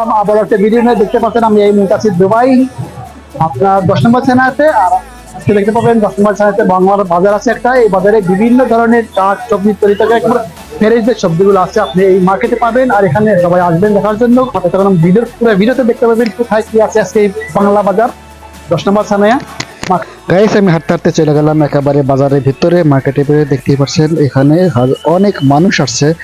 আসলাম আবার একটা ভিডিও নিয়ে দেখতে পাচ্ছেন, আমি এই আছি দুবাই। আপনার দশ নম্বর সেনাতে আর আজকে দেখতে পাবেন দশ নম্বর সেনাতে বাংলার বাজার আছে একটা। এই বাজারে বিভিন্ন ধরনের শাক সবজি তৈরি থাকে ফ্রেশ যে সবজিগুলো আছে, আপনি এই মার্কেটে পাবেন। আর এখানে সবাই আসবেন দেখার জন্য। ভিডিও পুরো ভিডিওতে দেখতে পাবেন কোথায় কি আছে আজকে এই বাংলা বাজার, দশ নম্বর সানায়া। গাইস আমি হাঁটতে হাঁটতে চলে গেলাম একেবারে বাজারের ভিতরে মার্কেটে বেরিয়ে দেখতেই পাচ্ছেন, এখানে অনেক মানুষ আসছে।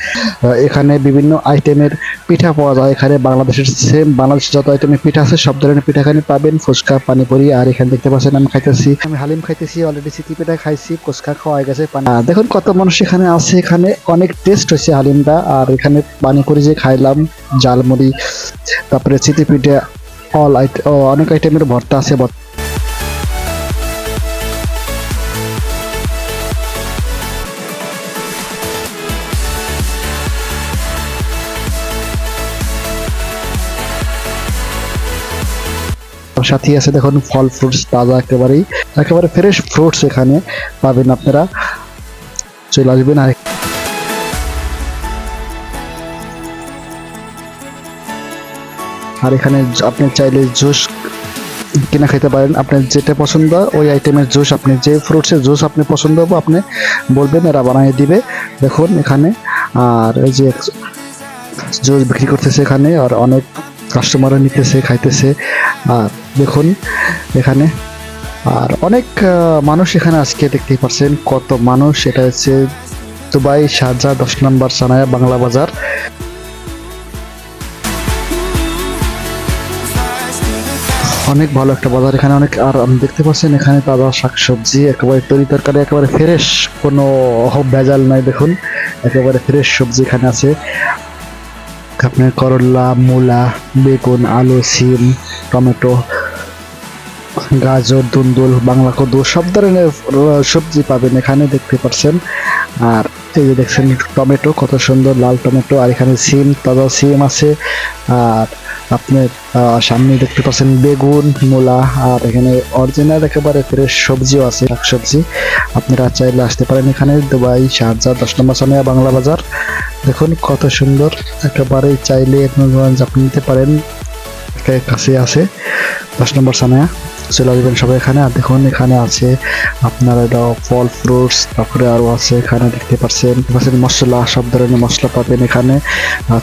এখানে বিভিন্ন আইটেমের পিঠা পাওয়া যায়। এখানে বাংলাদেশের সেম বাংলাদেশের যত আইটেমের পিঠা আছে, সব ধরনের পিঠা এখানে পাবেন। ফুচকা, পানিপুরি, আর এখানে দেখতে পাচ্ছেন আমি খাইতেছি। আমি হালিম খাইতেছি অলরেডি সিটি পিঠা খাইছি, ফুচকা খাওয়া গেছে, পানি- দেখুন কত মানুষ এখানে আছে। এখানে অনেক টেস্ট হয়েছে হালিমটা, আর এখানে পানিপুরি যে খাইলাম জালমুড়ি তারপরে সিটি পিঠা অল অনেক আইটেমের ভর্তা আছে সাথে আছে দেখুন, ফল ফ্রুটস তাজা একেবারেই, একেবারে ফ্রেশ ফ্রুটস এখানে পাবেন আপনারা। চলে আসবেন আর আর এখানে আপনি চাইলে জুস কিনা খেতে পারেন। আপনার যেটা পছন্দ, ওই আইটেমের জুস আপনি, যে ফ্রুটসের জুস আপনি পছন্দ হবে, আপনি বলবেন, এরা বানিয়ে দিবে। দেখুন এখানে, আর এই যে জুস বিক্রি করতেছে এখানে, আর অনেক কাস্টমারও নিতেছে, খাইতেছে। দেখুন, এখানে। আর অনেক মানুষ এখানে আজকে দেখতেই পাচ্ছেন কত মানুষ। এটা হচ্ছে দুবাই শারজা দশ নম্বর সানায়া বাংলা বাজার। অনেক ভালো একটা বাজার এখানে। অনেক, আর আপনি দেখতে পাচ্ছেন এখানে তাজা শাকসবজি, একেবারে তরি তরকারি, একেবারে ফ্রেশ কোনো ভেজাল নাই। দেখুন, একেবারে ফ্রেশ সবজি এখানে আছে। আপনার করলা, মূলা, বেগুন, আলু, সিম, টমেটো, গাজর, দুন্দুল, বাংলা কদু, সব ধরনের সবজি পাবেন এখানে দেখতে পাচ্ছেন। আর এই যে দেখছেন টমেটো, কত সুন্দর লাল টমেটো, আর এখানে সিম, তাজা সিম আছে। আর আপনার সামনে দেখতে পাচ্ছেন বেগুন, মূলা, আর এখানে অরিজিনাল একেবারে ফ্রেশ সবজিও আছে, শাকসবজি। আপনারা চাইলে আসতে পারেন এখানে, দুবাই, শারজা, দশ নম্বর সামিয়া বাংলা বাজার। দেখুন কত সুন্দর, একেবারে চাইলে আপনি নিতে পারেন। কাছে আছে দশ নম্বর সামিয়া চলে আসবেন সবাই এখানে। আর দেখুন, এখানে আছে আপনার এটা ফল ফ্রুটস তারপরে আরও আছে এখানে দেখতে পাচ্ছেন। পাচ্ছেন মশলা, সব ধরনের মশলা পাবেন এখানে।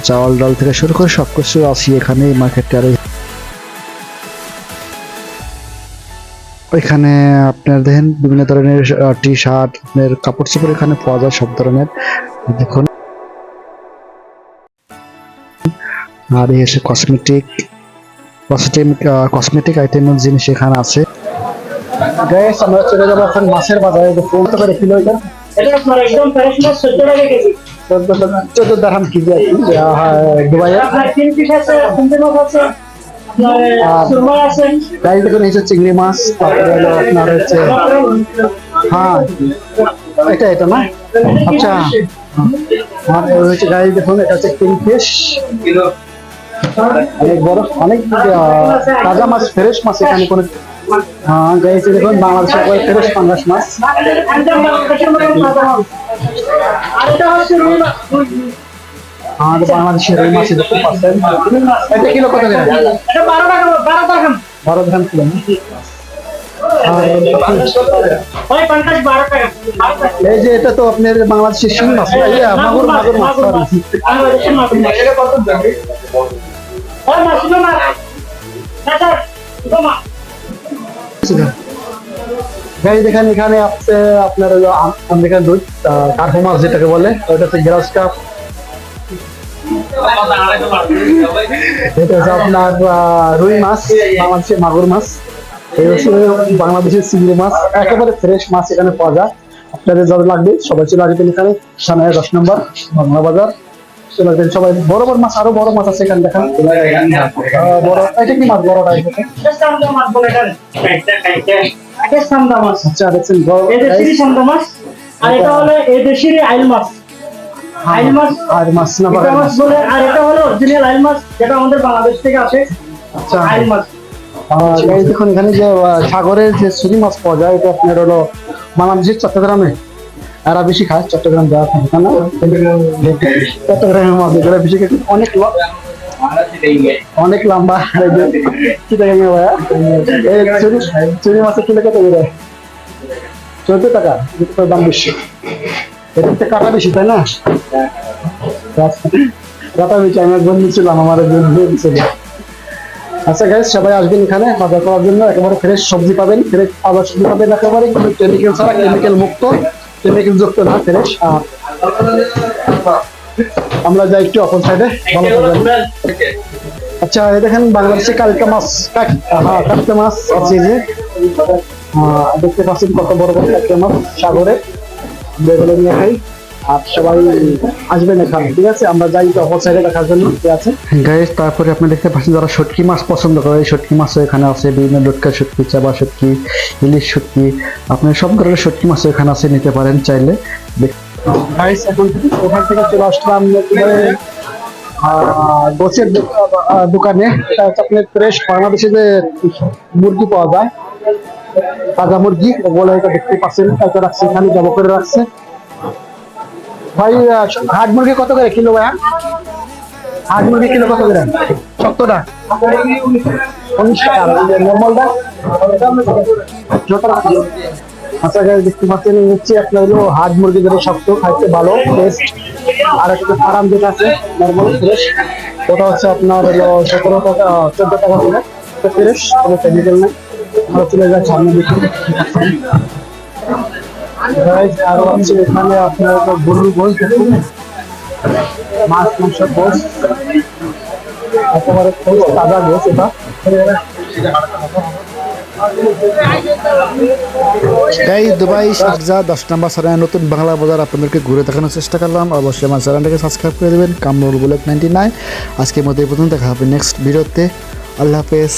চাউল ডাল থেকে শুরু করে সব কিছু আছে এখানে এই মার্কেটে আর এখানে আপনার দেখেন, বিভিন্ন ধরনের টি শার্ট আপনার কাপড় চোপড় এখানে পাওয়া যায় সব ধরনের। দেখুন। আর হচ্ছে কসমেটিক কসমেটিক কসমেটিক আইটেমের জিনিস এখানে আছে। গ্যাস আমরা চলে যাব এখন মাছের বাজারে কত করে কিলো এটা। চোদ্দ চোদ্দ দাম কেজি আর কি। দেখুন এই চিংড়ি মাছ তারপরে হলো আপনার হচ্ছে হ্যাঁ এটা এটা না? আচ্ছা। আর হচ্ছে গাড়ি দেখুন এটা হচ্ছে অনেক বড়, অনেক তাজা মাছ, ফ্রেশ মাছ এখানে কোনো হ্যাঁ গাড়ি দেখুন বাংলাদেশে ফ্রেশ পাঙ্গাস মাছ। আমাদের বাংলাদেশের এই পাচ্ছেন এটা কিলো কত বারো টাকা বারো টাকা বারো কিলো টাকা বারো টাকা। এই যে এটা তো আপনার বাংলাদেশের শিং মাছ মাগুর মাগুর মাছ দেখেন, এখানে আছে আপনার দুধ কার্পো মাছ যেটাকে বলে ওটা হচ্ছে গ্রাস কাপ। এটা হচ্ছে আপনার রুই মাছ, বাংলাদেশের মাগুর মাছ। এই হচ্ছে বাংলাদেশের চিংড়ি মাছ। একেবারে ফ্রেশ মাছ এখানে পাওয়া যায়। আপনাদের যত লাগবে, সবাই চলে আসবেন এখানে। সামনে দশ নম্বর, বাংলা বাজার। চলে আসবেন। সবাই বড় বড় মাছ আরও বড় মাছ আছে এখানে দেখেন। বড় এটা কি মাছ? বড়টা মাছ। আচ্ছা দেখছেন মাছ। আর এটা হলো আইল মাছ। আইল মাছ। আর মাছ না এটা মাছ মাছ। বলে আর এটা হলো অরিজিনাল আইল মাছ যেটা আমাদের বাংলাদেশ থেকে আসে। আচ্ছা। আইল মাছ। দেখুন এখানে যে সাগরের যে সুরি মাছ পাওয়া যায় এটা আপনার হলো বাংলাদেশের চট্টগ্রামে। এরা বেশি খায়, চট্টগ্রাম যাওয়া থাকে না? চট্টগ্রামের মাছ এগুলো বেশি খায় অনেক অনেক লম্বা চুরি মাছের কিলো কত চোদ্দ টাকা দাম বেশি। কাটা বেশি, তাই না? কাটা বেশি, আমি একবার নিয়েছিলাম আমার দিয়ে আচ্ছা গাইজ সবাই আসবেন এখানে বাজার করার জন্য, একেবারে ফ্রেশ সবজি পাবেন ফ্রেশ আবার সবজি পাবেন একেবারে কেমিক্যাল ছাড়া কেমিক্যাল মুক্ত। আমরা যাই একটু অপর সাইডে আচ্ছা দেখেন বাংলাদেশে কালকা মাছ হ্যাঁ কালকা মাছ আছে যে। দেখতে পাচ্ছেন কত বড় বড় কালকা মাছ সাগরে। বেগুলো নিয়ে খাই। আর সবাই আসবেন এখানে ঠিক আছে? আমরা যাই একটু অপর সাইডে দেখার জন্য ঠিক আছে? গাইস তারপরে আপনি দেখতে পাচ্ছেন যারা শুটকি মাছ পছন্দ করে এই শুটকি মাছও এখানে আছে বিভিন্ন শুটকি চাবা শুটকি ইলিশ শুটকি আপনি সব ধরনের শুটকি মাছও এখানে আছে নিতে পারেন চাইলে। গাইস এখন ওখান থেকে চলে আসলাম গোছের দোকানে। আপনার ফ্রেশ বাংলাদেশে যে মুরগি পাওয়া যায়। তাজা মুরগি ওগুলো দেখতে পাচ্ছেন রাখছে এখানে জমা করে রাখছে। ভাই হাট মুরগি কত করে কিলো ভাইয়া? হাট মুরগি কিলো কত করে? টাকা। উনিশ টাকা নর্মালটা? আচ্ছা দেখতে পাচ্ছেন হচ্ছে একটা হলো হাট মুরগি, যেটা শক্ত, খাইতে ভালো টেস্ট আর একটা ফার্ম যেটা আছে, নর্মাল ফ্রেশ ওটা হচ্ছে আপনার হলো সতেরো টাকা চোদ্দ টাকা করে। ফ্রেশ কোনো কেমিক্যাল নেই। আমরা চলে যাই সামনে দেখি এখানে গরুর গোল মাছ একেবারে তাজা এটা। এই দুবাই শারজা দশ নম্বর সারায় নতুন বাংলা বাজার আপনাদেরকে ঘুরে দেখানোর চেষ্টা করলাম। অবশ্যই আমার চ্যানেলটাকে সাবস্ক্রাইব করে দেবেন। কামরুল বুলেট নাইনটি নাইন আজকের মতো এই পর্যন্ত, দেখা হবে নেক্সট ভিডিওতে আল্লাহ হাফেজ।